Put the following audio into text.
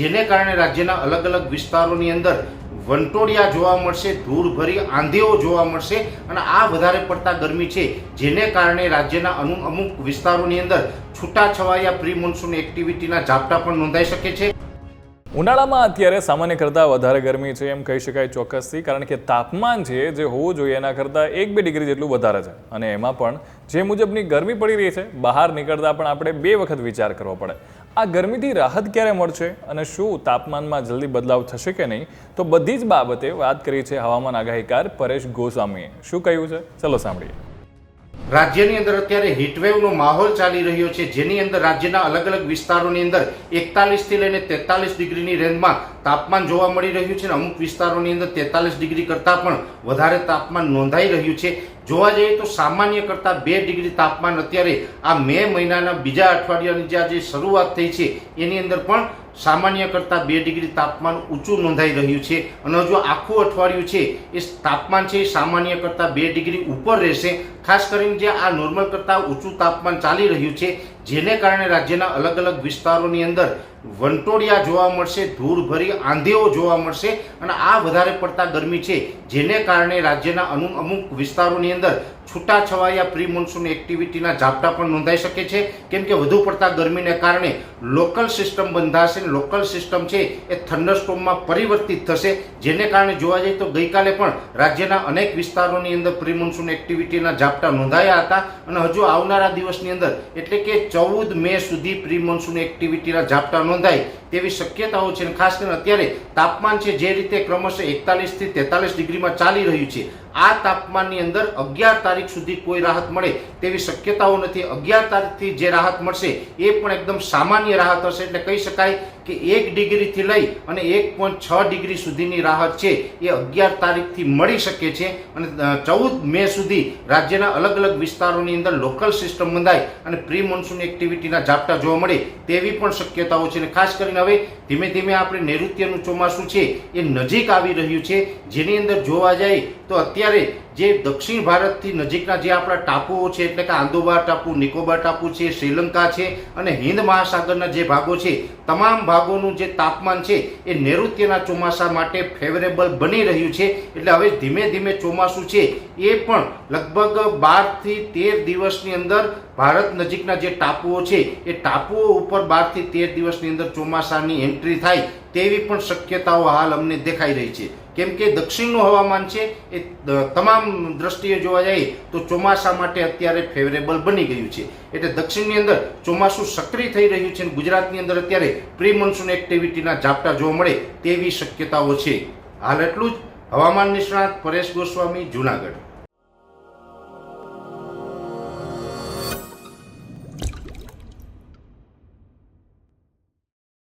જેને કારણે રાજ્યના અલગ અલગ વિસ્તારોની અંદર વંટોળિયા જોવા મળશે, ધૂળભરી આંધીઓ જોવા મળશે અને આ વધારે પડતા ગરમી છે. જેને કારણે રાજ્યના અનુ, અમુક વિસ્તારોની અંદર છૂટાછવાયા પ્રી મોન્સૂન એક્ટિવિટીના ઝાપટા પણ નોંધાઈ શકે છે. ઉનાળામાં અત્યારે સામાન્ય કરતાં વધારે ગરમી છે એમ કહી શકાય ચોક્કસથી, કારણ કે તાપમાન છે જે હોવું જોઈએ એના કરતાં એક બે ડિગ્રી જેટલું વધારે છે. અને એમાં પણ જે મુજબની ગરમી પડી રહી છે, બહાર નીકળતા પણ આપણે બે વખત વિચાર કરવો પડે. આ ગરમીથી રાહત ક્યારે મળશે અને શું તાપમાનમાં જલ્દી બદલાવ થશે કે નહીં, તો બધી જ બાબતે વાત કરી છે હવામાન આગાહીકાર પરેશ ગોસ્વામીએ. શું કહ્યું છે? ચલો સાંભળીએ. રાજ્યની અંદર અત્યારે હીટવેવનો માહોલ ચાલી રહ્યો છે. જેની અંદર રાજ્યના અલગ અલગ વિસ્તારોની અંદર એકતાલીસથી લઈને તેતાલીસ ડિગ્રીની રેન્જમાં તાપમાન જોવા મળી રહ્યું છે અને અમુક વિસ્તારોની અંદર તેતાલીસ ડિગ્રી કરતાં પણ વધારે તાપમાન નોંધાઈ રહ્યું છે. જોવા જઈએ તો સામાન્ય કરતાં બે ડિગ્રી તાપમાન અત્યારે આ મે મહિનાના બીજા અઠવાડિયાની જે આજે શરૂઆત થઈ છે, એની અંદર પણ સામાન્ય કરતાં બે ડિગ્રી તાપમાન ઊંચું નોંધાઈ રહ્યું છે. અને હજુ આખું અઠવાડિયું છે, એ તાપમાન છે સામાન્ય કરતાં બે ડિગ્રી ઉપર રહેશે. ખાસ કરીને જે આ નોર્મલ કરતાં ઊંચું તાપમાન ચાલી રહ્યું છે જેને કારણે રાજ્યના અલગ અલગ વિસ્તારોની અંદર વંટોળિયા જોવા મળશે, ધૂળભરી આંધીઓ જોવા મળશે અને આ વધારે પડતા ગરમી છે. જેને કારણે રાજ્યના અમુક અમુક વિસ્તારોની અંદર છૂટાછવાયા પ્રી મોન્સૂન એક્ટિવિટીના ઝાપટા પણ નોંધાઈ શકે છે. કેમ કે વધુ પડતા ગરમીને કારણે લોકલ સિસ્ટમ બંધાશે લોકલ સિસ્ટમ છે એ થંડરસ્ટોમમાં પરિવર્તિત થશે. જેને કારણે જોવા જઈએ તો ગઈકાલે પણ રાજ્યના અનેક વિસ્તારોની અંદર પ્રી મોન્સૂન એક્ટિવિટીના ઝાપટા નોંધાયા હતા અને હજુ આવનારા દિવસની અંદર એટલે કે ચૌદ મે સુધી પ્રી મોન્સૂન એક્ટિવિટીના ઝાપટા નોંધાય તેવી શક્યતાઓ છે અને ખાસ કરીને અત્યારે તાપમાન છે જે રીતે ક્રમશઃ એકતાલીસથી તેતાલીસ ડિગ્રીમાં ચાલી રહ્યું છે. આ તાપમાનની અંદર અગિયાર તારીખ સુધી કોઈ રાહત મળે તેવી શક્યતાઓ નથી. અગિયાર તારીખથી જે રાહત મળશે એ પણ એકદમ સામાન્ય રાહત હશે એટલે કહી શકાય કે એક ડિગ્રીથી લઈ અને એક પોઈન્ટ છ ડિગ્રી સુધીની રાહત છે, એ અગિયાર તારીખથી મળી શકે છે અને ચૌદ મે સુધી રાજ્યના અલગ અલગ વિસ્તારોની અંદર લોકલ સિસ્ટમ બંધાય અને પ્રી મોન્સૂન એક્ટિવિટીના ઝાપટા જોવા મળે તેવી પણ શક્યતાઓ છે. અને ખાસ કરીને હવે ધીમે ધીમે આપણે નૈઋત્યનું ચોમાસું છે, એ નજીક આવી રહ્યું છે. જેની અંદર જોવા જાય તો અત્યારે જે દક્ષિણ ભારતથી નજીકના જે આપણા ટાપુઓ છે, એટલે કે આંદોબાર ટાપુ, નિકોબાર ટાપુ છે, શ્રીલંકા છે અને હિન્દ મહાસાગરના જે ભાગો છે, તમામ ભાગોનું જે તાપમાન છે એ નૈઋત્યના ચોમાસા માટે ફેવરેબલ બની રહ્યું છે. એટલે હવે ધીમે ધીમે ચોમાસું છે એ પણ લગભગ બારથી તેર દિવસની અંદર ભારત નજીકના જે ટાપુઓ છે એ ટાપુઓ ઉપર બારથી તેર દિવસની અંદર ચોમાસાની એન્ટ્રી થાય તેવી પણ શક્યતાઓ હાલ અમને દેખાઈ રહી છે. કેમ કે દક્ષિણનું હવામાન છે, એ તમામ દ્રષ્ટિએ જોવા જઈએ તો ચોમાસા માટે અત્યારે ફેવરેબલ બની ગયું છે. એટલે દક્ષિણની અંદર ચોમાસું સક્રિય થઈ રહ્યું છે અને ગુજરાતની અંદર અત્યારે પ્રી મોન્સૂન એક્ટિવિટીના ઝાપટા જોવા મળે તેવી શક્યતાઓ છે. હાલ એટલું જ. હવામાન નિષ્ણાત પરેશ ગોસ્વામી, જુનાગઢ.